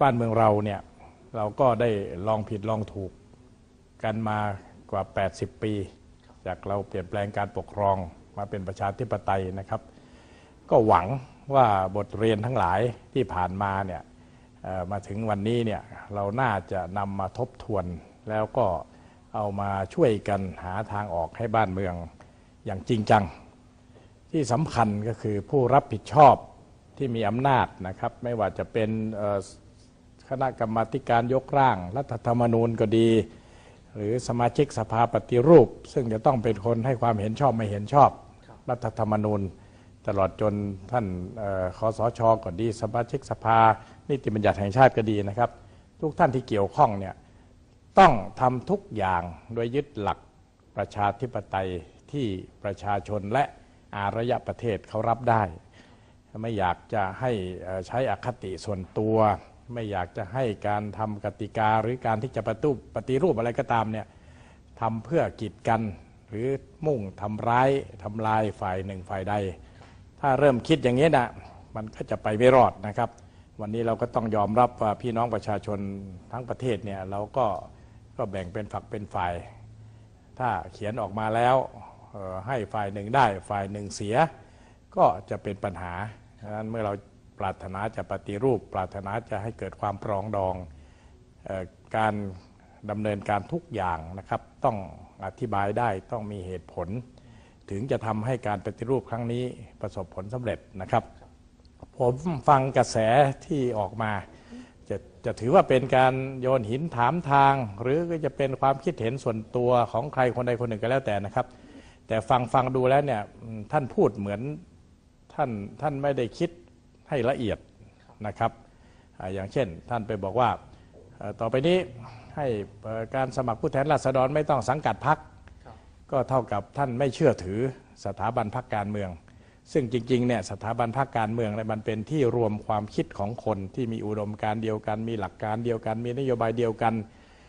บ้านเมืองเราเนี่ยเราก็ได้ลองผิดลองถูกกันมากว่า 80 ปี จากเราเปลี่ยนแปลงการปกครองมาเป็นประชาธิปไตยนะครับ ก็หวังว่าบทเรียนทั้งหลายที่ผ่านมาเนี่ยมาถึงวันนี้เนี่ยเราน่าจะนำมาทบทวนแล้วก็เอามาช่วยกันหาทางออกให้บ้านเมืองอย่างจริงจัง ที่สำคัญก็คือผู้รับผิดชอบ ที่มีอำนาจนะครับ ไม่ว่าจะเป็นเอ่อคณะกรรมาธิการยกร่าง รัฐธรรมนูญก็ดี หรือสมาชิกสภาปฏิรูป ซึ่งจะต้องเป็นคนให้ความเห็นชอบไม่เห็นชอบ รัฐธรรมนูญ ตลอดจนท่านเอ่อคอสชก็ดี สมาชิกสภา นิติบัญญัติแห่งชาติก็ดีนะครับ ทุกท่านที่เกี่ยวข้องเนี่ยต้องทำทุกอย่างโดยยึดหลักประชาธิปไตยที่ประชาชนและอารยประเทศเขารับได้ ไม่อยากจะให้ใช้อคติส่วนตัว ไม่อยากจะให้การทำกติกาหรือการที่จะปฏิรูปฏิรูปอะไรก็ตามเนี่ยทำเพื่อกีดกันหรือมุ่งทำร้ายทำลายฝ่ายหนึ่งฝ่ายใด ถ้าเริ่มคิดอย่างนี้นะมันก็จะไปไม่รอดนะครับ วันนี้เราก็ต้องยอมรับว่าพี่น้องประชาชนทั้งประเทศเนี่ยเราก็ก็แบ่งเป็นฝักเป็นฝ่าย ถ้าเขียนออกมาแล้วให้ฝ่ายหนึ่งได้ฝ่ายหนึ่งเสียก็จะเป็นปัญหา ดังนั้นเมื่อเราปรารถนาจะปฏิรูป ปรารถนาจะให้เกิดความปรองดองออการดำเนินการทุกอย่างนะครับ ต้องอธิบายได้ต้องมีเหตุผล ถึงจะทำให้การปฏิรูปครั้งนี้ประสบผลสำเร็จนะครับ ผมฟังกระแสที่ออกมา จะจะถือว่าเป็นการโยนหินถามทาง หรือก็จะเป็นความคิดเห็นส่วนตัวของใครคนใดคนหนึ่งก็แล้วแต่นะครับ แต่ฟังฟังดูแล้วเนี่ยท่านพูดเหมือน ท่านท่านไม่ได้คิดให้ละเอียดนะครับอ่าอย่างเช่น ท่านไปบอกว่าเอ่อต่อไปนี้ให้เอ่อการสมัครผู้แทนราษฎรไม่ต้องสังกัดพรรคก็เท่ากับท่านไม่เชื่อถือสถาบันพรรคการเมือง ซึ่งจริงๆเนี่ยสถาบันพรรคการเมืองเนี่ยมันเป็นที่รวมความคิดของคนที่มีอุดมการณ์เดียวกัน มีหลักการเดียวกัน มีนโยบายเดียวกัน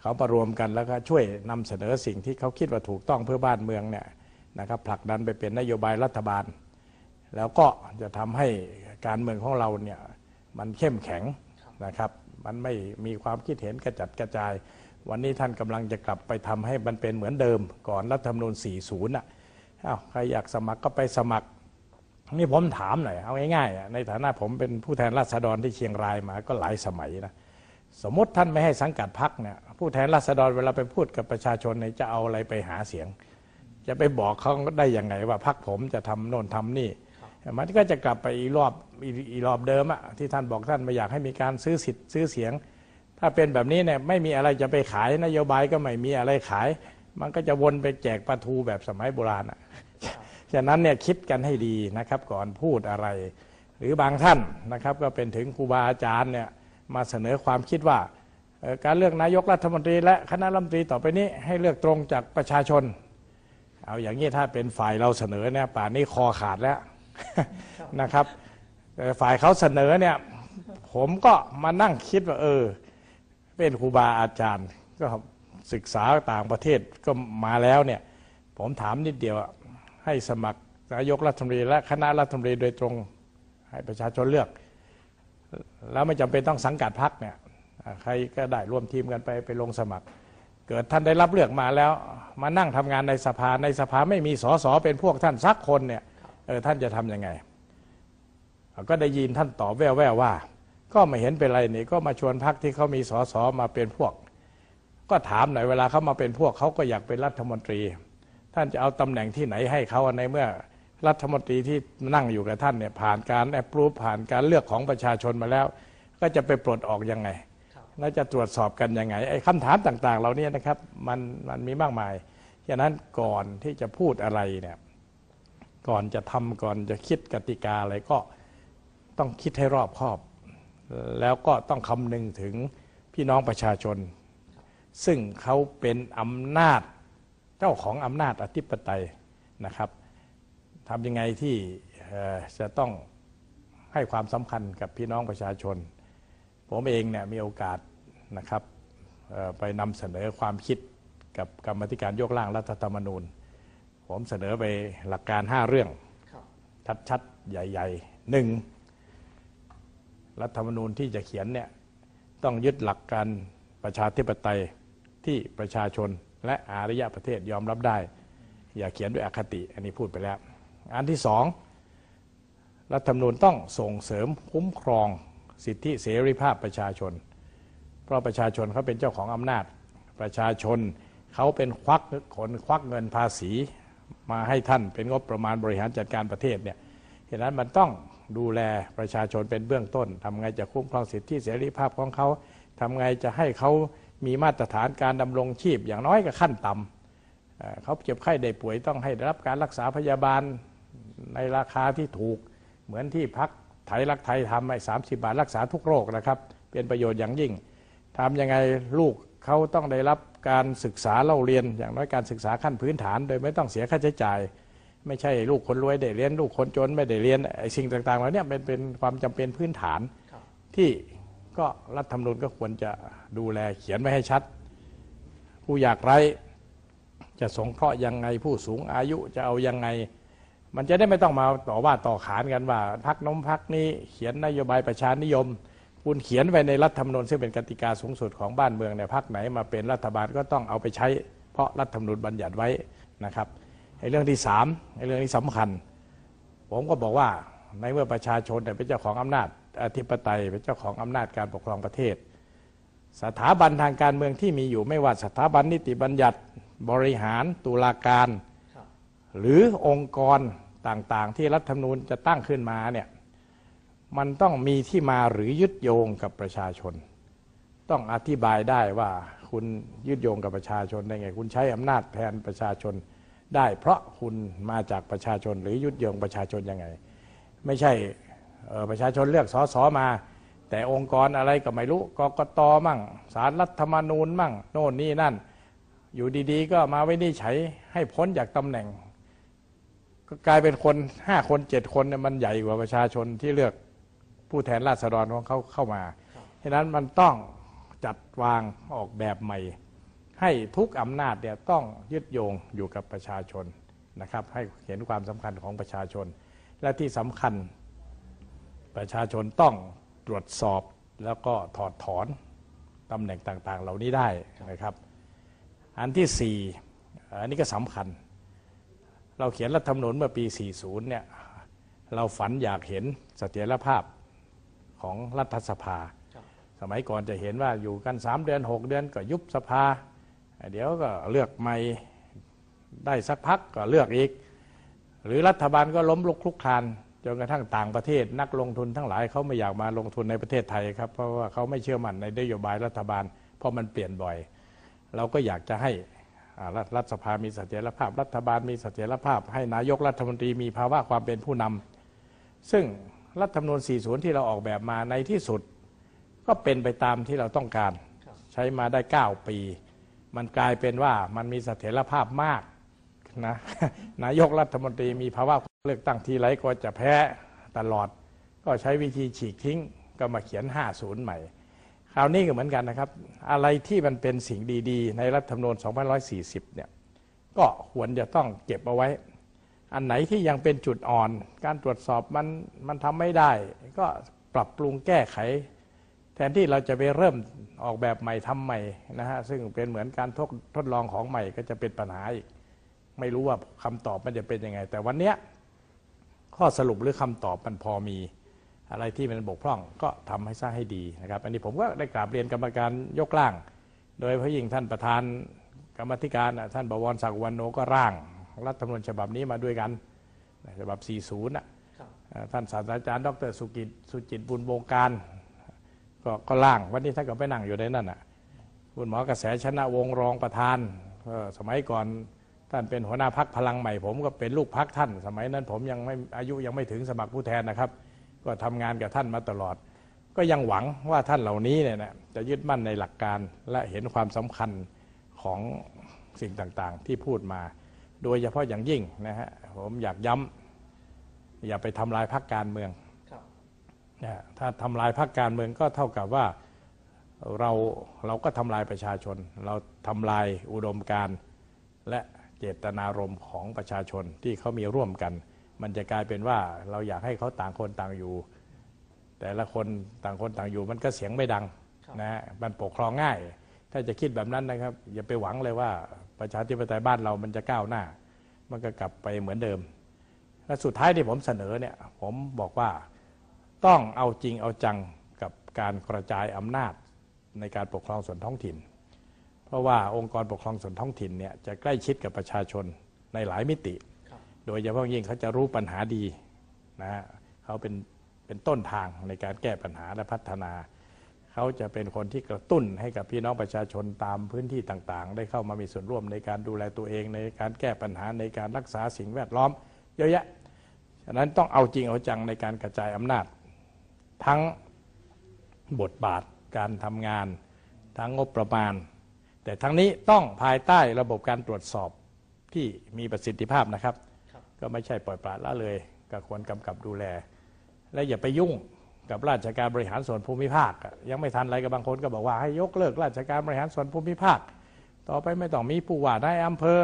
เขามารวมกันแล้วก็ช่วยนำเสนอสิ่งที่เขาคิดว่าถูกต้องเพื่อบ้านเมืองเนี่ยนะครับผลักดันไปเป็นนโยบายรัฐบาล แล้วก็จะทำให้การเมืองของเราเนี่ยมันเข้มแข็งนะครับ มันไม่มีความคิดเห็นกระจัดกระจาย วันนี้ท่านกำลังจะกลับไปทำให้มันเป็นเหมือนเดิมก่อนรัฐธรรมนูญ 40 อะอ้าวใครอยากสมัครก็ไปสมัครนี่ผมถามหน่อยเอาง่ายๆอะในฐานะผมเป็นผู้แทนราษฎรที่เชียงรายมาก็หลายสมัยนะสมมติท่านไม่ให้สังกัดพักเนี่ยผู้แทนราษฎรเวลาไปพูดกับประชาชนเนี่ยจะเอาอะไรไปหาเสียง จะไปบอกเขาได้ยังไงว่าพักผมจะทำโน่นทำนี่ มันก็จะกลับไปอีรอบอีอีรอบเดิมอะที่ท่านบอกท่านไม่อยากให้มีการซื้อสิทธิ์ซื้อเสียง ถ้าเป็นแบบนี้เนี่ยไม่มีอะไรจะไปขายนโยบายก็ไม่มีอะไรขาย มันก็จะวนไปแจกปลาทูแบบสมัยโบราณอะฉะนั้นเนี่ยคิดกันให้ดีนะครับก่อนพูดอะไร หรือบางท่านนะครับก็เป็นถึงครูบาอาจารย์เนี่ยมาเสนอความคิดว่าการเลือกนายกรัฐมนตรี และคณะรัฐมนตรีต่อไปนี้ให้เลือกตรงจากประชาชน เอาอย่างนี้ถ้าเป็นฝ่ายเราเสนอเนี่ยป่านนี้คอขาดแล้ว นะครับแต่ฝ่ายเขาเสนอเนี่ยผมก็มานั่งคิดว่า เออ เป็นครูบาอาจารย์ ก็ศึกษาต่างประเทศก็มาแล้วเนี่ย ผมถามนิดเดียวอะให้สมัครนายกรัฐมนตรีและคณะรัฐมนตรีโดยตรงให้ประชาชนเลือก แล้วไม่จำเป็นต้องสังกัดพรรคเนี่ยใครก็ได้ร่วมทีมกันไปไปลงสมัคร เกิดท่านได้รับเลือกมาแล้ว มานั่งทำงานในสภาในสภาไม่มีสสเป็นพวกท่านสักคนเนี่ย เออท่านจะทำยังไง ก็ได้ยินท่านตอบแว่วๆว่า ก็ไม่เห็นเป็นไรนี่ก็มาชวนพักที่เขามีสสมาเป็นพวก ก็ถามหน่อยเวลาเขามาเป็นพวกเขาก็อยากเป็นรัฐมนตรี ท่านจะเอาตำแหน่งที่ไหนให้เขาในเมื่อรัฐมนตรีที่นั่งอยู่กับท่านเนี่ยผ่านการแอปรูปผ่านการเลือกของประชาชนมาแล้ว ก็จะไปปลดออกยังไงแล้วจะตรวจสอบกันยังไงไอ้คำถามต่าง ๆ เหล่านี้นะครับมันมันมีมากมายฉะนั้นก่อนที่จะพูดอะไรเนี่ย ก่อนจะทำก่อนจะคิดกติกาอะไรก็ต้องคิดให้รอบคอบ แล้วก็ต้องคำนึงถึงพี่น้องประชาชน ซึ่งเขาเป็นอำนาจเจ้าของอำนาจอธิปไตยนะครับทำยังไงที่จะต้องให้ความสำคัญกับพี่น้องประชาชน ผมเองเนี่ยมีโอกาสนะครับไปนำเสนอความคิดกับกรรมธิการยกร่างรัฐธรรมนูญ ผมเสนอไปหลักการ 5 เรื่อง ชัดๆ ใหญ่ๆหนึ่งรัฐธรรมนูญที่จะเขียนเนี่ยต้องยึดหลักการประชาธิปไตยที่ประชาชนและอารยประเทศยอมรับได้ อย่าเขียนด้วยอคติ อันนี้พูดไปแล้ว อันที่สองรัฐธรรมนูญต้องส่งเสริมคุ้มครองสิทธิเสรีภาพประชาชน เพราะประชาชนเขาเป็นเจ้าของอำนาจ ประชาชนเขาเป็นควักขนควักเงินภาษี มาให้ท่านเป็นงบประมาณบริหารจัดการประเทศเนี่ยเหตุนั้นมันต้องดูแลประชาชนเป็นเบื้องต้นทำไงจะคุ้มครองสิทธิเสรีภาพของเขาทำไงจะให้เขามีมาตรฐานการดำรงชีพอย่างน้อยก็ขั้นต่ำเอ่อเขาเจ็บไข้ได้ป่วยต้องให้ได้รับการรักษาพยาบาลในราคาที่ถูก เหมือนที่พักไทยรักไทยทำไอ้สาบาทรักษาทุกโรคนะครับ เป็นประโยชน์อย่างยิ่งทำยังไงลูก เขาต้องได้รับการศึกษาเล่าเรียน อย่างน้อยการศึกษาขั้นพื้นฐาน โดยไม่ต้องเสียค่าใช้จ่าย ไม่ใช่ลูกคนรวยได้เรียน ลูกคนจนไม่ได้เรียนไอ้สิ่งต่างๆเหล่านี้เป็นเป็นความจำเป็นพื้นฐานครับที่ก็รัฐธรรมนูญก็ควรจะดูแลเขียนไว้ให้ชัด ผู้อยากไร้จะสงเคราะห์ยังไงผู้สูงอายุจะเอายังไง มันจะได้ไม่ต้องมาต่อว่าต่อขานกันว่าพักน้มพักนี้เขียนนโยบายประชานิยม คุณเขียนไว้ในรัฐธรรมนูญซึ่งเป็นกติกาสูงสุดของบ้านเมืองเนี่ยพักไหนมาเป็นรัฐบาลก็ต้องเอาไปใช้ เพราะรัฐธรรมนูญบัญญัติไว้นะครับไอ้เรื่องที่สามไอ้เรื่องนี้สำคัญ ผมก็บอกว่าในเมื่อประชาชนเนี่ยเป็นเจ้าของอำนาจอธิปไตยเป็นเจ้าของอำนาจการปกครองประเทศ สถาบันทางการเมืองที่มีอยู่ไม่ว่าสถาบันนิติบัญญัติบริหารตุลาการครับหรือองค์กรต่างๆ ที่รัฐธรรมนูญจะตั้งขึ้นมาเนี่ย มันต้องมีที่มาหรือยึดโยงกับประชาชน ต้องอธิบายได้ว่าคุณยึดโยงกับประชาชนได้ไง คุณใช้อำนาจแทนประชาชนได้ เพราะคุณมาจากประชาชนหรือยึดโยงประชาชนยังไง ไม่ใช่ประชาชนเลือกสสมา แต่องค์กรอะไรก็ไม่รู้กกตมั่งสารรัฐธรรมนูญมั่ง โน่นนี่นั่น อยู่ดีๆ ก็มาไว้นี่ใช้ให้พ้นจากตำแหน่ง ก็กลายเป็นคนห้าคนเจ็ดคนเนี่ยมันใหญ่กว่าประชาชนที่เลือก ผู้แทนราษฎรของเขาเข้ามาฉะนั้นมันต้องจัดวางออกแบบใหม่ ให้ทุกอำนาจเนี่ยต้องยึดโยงอยู่กับประชาชนนะครับ ให้เห็นความสำคัญของประชาชน และที่สำคัญประชาชนต้องตรวจสอบแล้วก็ถอดถอนตำแหน่งต่างๆ เหล่านี้ได้นะครับ อันที่สี่อันนี้ก็สำคัญ เราเขียนรัฐธรรมนูญเมื่อปี 40 เนี่ย เราฝันอยากเห็นเสถียรภาพ ของรัฐสภาครับสมัยก่อนจะเห็นว่าอยู่กัน 3 เดือน 6 เดือนก็ยุบสภา เดี๋ยวก็เลือกใหม่ได้สักพักก็เลือกอีก หรือรัฐบาลก็ล้มลุกคลุกคลานจนกระทั่งต่างประเทศนักลงทุนทั้งหลายเขาไม่อยากมาลงทุนในประเทศไทยครับเพราะว่าเขาไม่เชื่อมั่นในนโยบายรัฐบาล เพราะมันเปลี่ยนบ่อย เราก็อยากจะให้อ่ารัฐรัฐสภามีเสถียรภาพ รัฐบาลมีเสถียรภาพ ให้นายกรัฐมนตรีมีภาวะความเป็นผู้นำซึ่ง รัฐธรรมนูญ40 ที่เราออกแบบมาในที่สุด ก็เป็นไปตามที่เราต้องการครับใช้มาได้ 9 ปี มันกลายเป็นว่ามันมีเสถียรภาพมากนะนายกรัฐมนตรีมีภาวะเลือกตั้งทีไรก็จะแพ้ตลอด ก็ใช้วิธีฉีกทิ้งก็มาเขียน 50 ใหม่ คราวนี้ก็เหมือนกันนะครับ อะไรที่มันเป็นสิ่งดี ๆ ในรัฐธรรมนูญ2540 เนี่ย ก็ควรจะต้องเก็บเอาไว้ อันไหนที่ยังเป็นจุดอ่อน การตรวจสอบมันมันทำไม่ได้ ก็ปรับปรุงแก้ไข แทนที่เราจะไปเริ่มออกแบบใหม่ทำใหม่นะฮะซึ่งเป็นเหมือนการทดทดลองของใหม่ก็จะเป็นปัญหาอีก ไม่รู้ว่าคำตอบมันจะเป็นยังไง แต่วันเนี้ยข้อสรุปหรือคำตอบมันพอมีอะไรที่มันบกพร่องก็ทำให้สร้างให้ดีนะครับ อันนี้ผมก็ได้กราบเรียนกรรมการยกร่าง โดยพระยิ่งท่านประธานกรรมธิการท่านบวรศักดิ์วันโนก็ร่าง รัฐธรรมนูญฉบับนี้มาด้วยกันฉบับ 40น่ะครับเอ่อท่านศาสตราจารย์ ดรสุกิจสุจิตบุญวงการก็ก็ล่างวันนี้ท่านก็ไปนั่งอยู่ในนั่นน่ะคุณหมอกระแสชนะวงศ์รองประธานก็สมัยก่อนท่านเป็นหัวหน้าพักพลังใหม่ ผมก็เป็นลูกพักท่าน สมัยนั้นผมยังไม่อายุยังไม่ถึงสมัครผู้แทนนะครับ ก็ทำงานกับท่านมาตลอด ก็ยังหวังว่าท่านเหล่านี้เนี่ยนะจะยึดมั่นในหลักการและเห็นความสำคัญของสิ่งต่างๆ ที่พูดมา โดยเฉพาะอย่างยิ่งนะฮะผมอยากย้ำอย่าไปทำลายพรรคการเมืองครับนะฮะถ้าทำลายพรรคการเมืองก็เท่ากับว่าเราเราก็ทำลายประชาชน เราทำลายอุดมการณ์และเจตนารมณ์ของประชาชนที่เขามีร่วมกัน มันจะกลายเป็นว่าเราอยากให้เขาต่างคนต่างอยู่ แต่ละคนต่างคนต่างอยู่ มันก็เสียงไม่ดังนะฮะมันปกครองง่าย ถ้าจะคิดแบบนั้นนะครับ อย่าไปหวังเลยว่า ประชาธิปไตยบ้านเรามันจะก้าวหน้า มันก็กลับไปเหมือนเดิม และสุดท้ายที่ผมเสนอเนี่ยผมบอกว่าต้องเอาจริงเอาจังกับการกระจายอำนาจในการปกครองส่วนท้องถิ่น เพราะว่าองค์กรปกครองส่วนท้องถิ่นเนี่ยจะใกล้ชิดกับประชาชนในหลายมิติ โดยเฉพาะยิ่งเขาจะรู้ปัญหาดีนะฮะเขาเป็นเป็นต้นทางในการแก้ปัญหาและพัฒนา เขาจะเป็นคนที่กระตุ้นให้กับพี่น้องประชาชนตามพื้นที่ต่างๆ ได้เข้ามามีส่วนร่วมในการดูแลตัวเอง ในการแก้ปัญหาในการรักษาสิ่งแวดล้อม เยอะแยะ ฉะนั้นต้องเอาจริงเอาจังในการกระจายอำนาจ ทั้งบทบาทการทำงาน ทั้งงบประมาณ แต่ทั้งนี้ต้องภายใต้ระบบการตรวจสอบที่มีประสิทธิภาพนะครับ ก็ไม่ใช่ปล่อยปละละเลยก็ควรกำกับดูแล และอย่าไปยุ่ง กับราชการบริหารส่วนภูมิภาค ยังไม่ทันอะไรกับบางคนก็บอกว่าให้ยกเลิกราชการบริหารส่วนภูมิภาค ต่อไปไม่ต้องมีผู้ว่าได้อำเภอ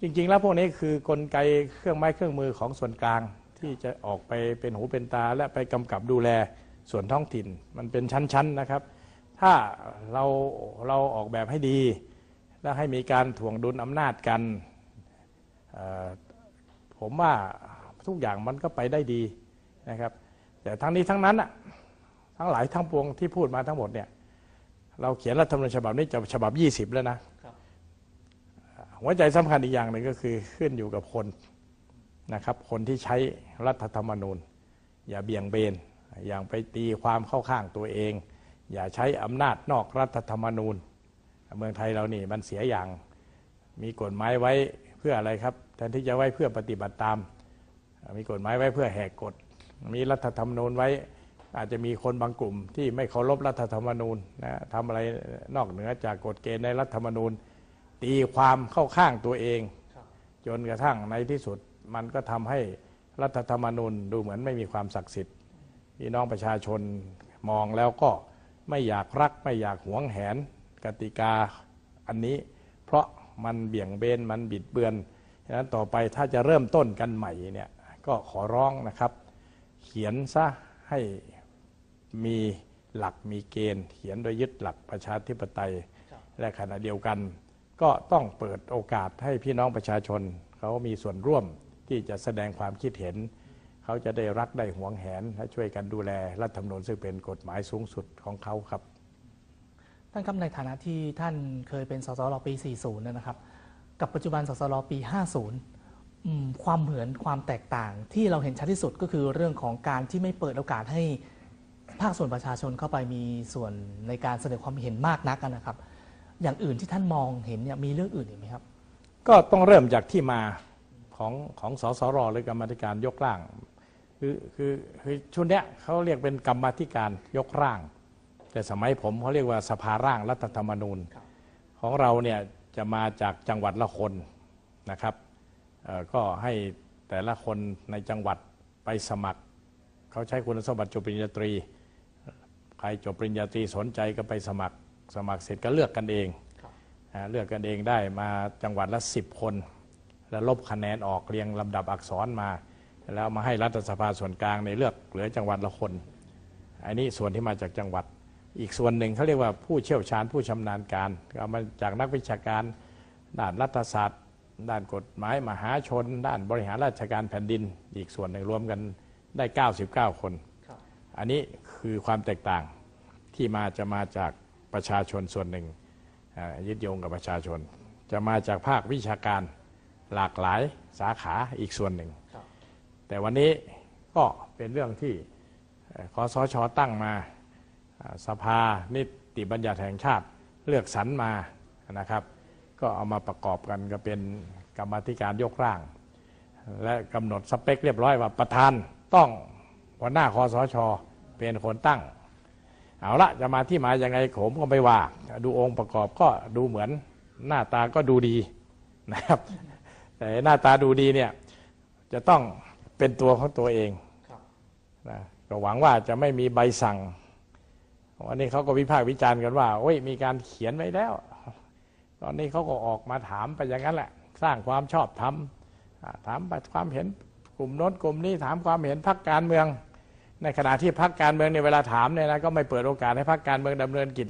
จริง ๆ แล้วพวกนี้คือกลไกเครื่องไม้เครื่องมือของส่วนกลาง ที่จะออกไปเป็นหูเป็นตา และไปกำกับดูแลส่วนท้องถิ่น มันเป็นชั้นๆนะครับ ถ้าเราเราออกแบบให้ดี และให้มีการถ่วงดุลอำนาจกัน ผมว่าทุกอย่างมันก็ไปได้ดีนะครับ แต่ทั้งนี้ทั้งนั้นอะทั้งหลายทั้งปวงที่พูดมาทั้งหมดเนี่ย เราเขียนรัฐธรรมนูญฉบับนี้จะฉบับ 20 แล้วนะหัวใจสำคัญอีกอย่างหนึ่งก็คือขึ้นอยู่กับคนนะครับ คนที่ใช้รัฐธรรมนูญ อย่าเบี่ยงเบน อย่างไปตีความเข้าข้างตัวเอง อย่าใช้อำนาจนอกรัฐธรรมนูญ เมืองไทยเรานี่มันเสียอย่างมีกฎหมายไว้เพื่ออะไรครับ แทนที่จะไว้เพื่อปฏิบัติตาม มีกฎหมายไว้เพื่อแหกกฎ มีรัฐธรรมนูญไว้ อาจจะมีคนบางกลุ่มที่ไม่เคารพรัฐธรรมนูญนะทำอะไรนอกเหนือจากกฎเกณฑ์ในรัฐธรรมนูญ ตีความเข้าข้างตัวเอง จนกระทั่งในที่สุดมันก็ทำให้รัฐธรรมนูญดูเหมือนไม่มีความศักดิ์สิทธิ์พี่น้องประชาชนมองแล้วก็ไม่อยากรักไม่อยากหวงแหนกติกาอันนี้ เพราะมันเบี่ยงเบนมันบิดเบือนฉะนั้นต่อไปถ้าจะเริ่มต้นกันใหม่เนี่ยก็ขอร้องนะครับ เขียนซะให้มีหลักมีเกณฑ์ เขียนโดยยึดหลักประชาธิปไตย และขณะเดียวกัน ก็ต้องเปิดโอกาสให้พี่น้องประชาชน เขามีส่วนร่วมที่จะแสดงความคิดเห็น เขาจะได้รักได้หวงแหนและช่วยกันดูแลรัฐธรรมนูญซึ่งเป็นกฎหมายสูงสุดของเขาครับท่านครับในฐานะที่ท่านเคยเป็นสสรปี 40 นะครับ กับปัจจุบันสสรปี 50อืม ความเหมือนความแตกต่างที่เราเห็นชัดที่สุดก็คือเรื่องของการที่ไม่เปิดโอกาสให้ภาคส่วนประชาชนเข้าไปมีส่วนในการเสนอความเห็นมากนักอะนะครับ อย่างอื่นที่ท่านมองเห็นเนี่ยมีเรื่องอื่นอีกไหมครับ ก็ต้องเริ่มจากที่มาของของสสรหรือกรรมาธิการยกร่างคือคือคือชุดเนี้ยเขาเรียกเป็นกรรมาธิการยกร่าง แต่สมัยผมเขาเรียกว่าสภาร่างรัฐธรรมนูญ ของเราเนี่ยจะมาจากจังหวัดละคนนะครับเอ่อ ก็ให้แต่ละคนในจังหวัดไปสมัคร เขาใช้คุณสมบัติจบปริญญาตรี ใครจบปริญญาตรีสนใจก็ไปสมัคร สมัครเสร็จก็เลือกกันเองอ่าเลือกกันเองได้มาจังหวัดละสิบคน แล้วลบคะแนนออกเรียงลำดับอักษรมา แล้วมาให้รัฐสภาส่วนกลางในเลือกเหลือจังหวัดละคน อันนี้ส่วนที่มาจากจังหวัด อีกส่วนหนึ่งเขาเรียกว่าผู้เชี่ยวชาญผู้ชำนาญการก็เอามาจากนักวิชาการด้านรัฐศาสตร์ ด้านกฎหมายมหาชน ด้านบริหารราชการแผ่นดิน อีกส่วนหนึ่งรวมกันได้ 99 คนอันนี้คือความแตกต่างที่มาจะมาจากประชาชนส่วนหนึ่งอ่ายึดโยงกับประชาชน จะมาจากภาควิชาการหลากหลายสาขาอีกส่วนหนึ่งครับแต่วันนี้ก็เป็นเรื่องที่เอ่อคอสชตั้งมาอ่าสภานิติบัญญัติแห่งชาติเลือกสรรมานะครับ ก็เอามาประกอบกันก็เป็นกรรมธิการยกร่าง และกำหนดสเปคเรียบร้อยว่าประธานต้องหัวหน้าคอสช เป็นคนตั้ง เอาละจะมาที่มายังไงผมก็ไม่ว่า ดูองค์ประกอบก็ดูเหมือนหน้าตาก็ดูดีนะครับ แต่หน้าตาดูดีเนี่ยจะต้องเป็นตัวของตัวเองนะก็หวังว่าจะไม่มีใบสั่งวันนี้เขาก็วิพากษ์วิจารณ์กันว่าโอ้ยมีการเขียนไว้แล้ว ตอนนี้เขาก็ออกมาถามไปอย่างนั้นแหละ สร้างความชอบธรรมถามความเห็นกลุ่มโน้นกลุ่มนี้ถามความเห็นพรรคการเมือง ในขณะที่พรรคการเมืองในเวลาถามเนี่ยนะก็ไม่เปิดโอกาสให้พรรคการเมืองดำเนินกิจ